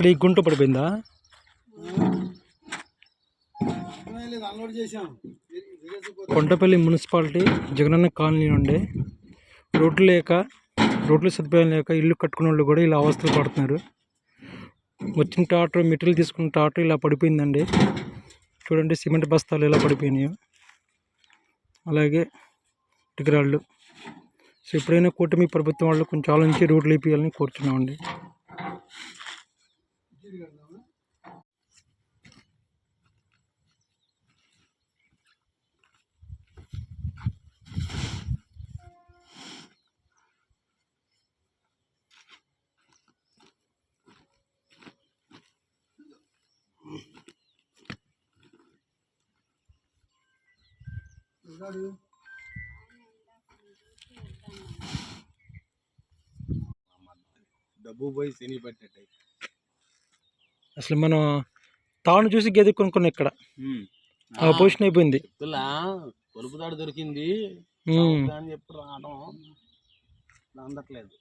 ఇక్కడ ఈ గుంట పడిపోయిందా? కొండపల్లి మున్సిపాలిటీ జగనన్న కాలనీ నుండి రోడ్లు లేక రోడ్లు సదుపాయం లేక ఇల్లు కట్టుకున్న వాళ్ళు కూడా ఇలా అవస్థలు పడుతున్నారు. వచ్చిన టాటర్ మెటీరియల్ తీసుకున్న టాటర్ ఇలా పడిపోయిందండి. చూడండి సిమెంట్ బస్తాలు ఇలా పడిపోయినాయో. అలాగే ఇటుకరాళ్ళు సో ఎప్పుడైనా కూటమి ప్రభుత్వం వాళ్ళు కొంచెం ఆలోచించి రోడ్లు వేపియాలని కోరుతున్నామండి. డబ్బు పోయి శని పట్టేట అసలు మనం తాను చూసి గేదె కొనుక్కున్నాం ఇక్కడ. ఆ పొజిషన్ అయిపోయింది. తాడు దొరికింది. అని చెప్పి రావడం అందట్లేదు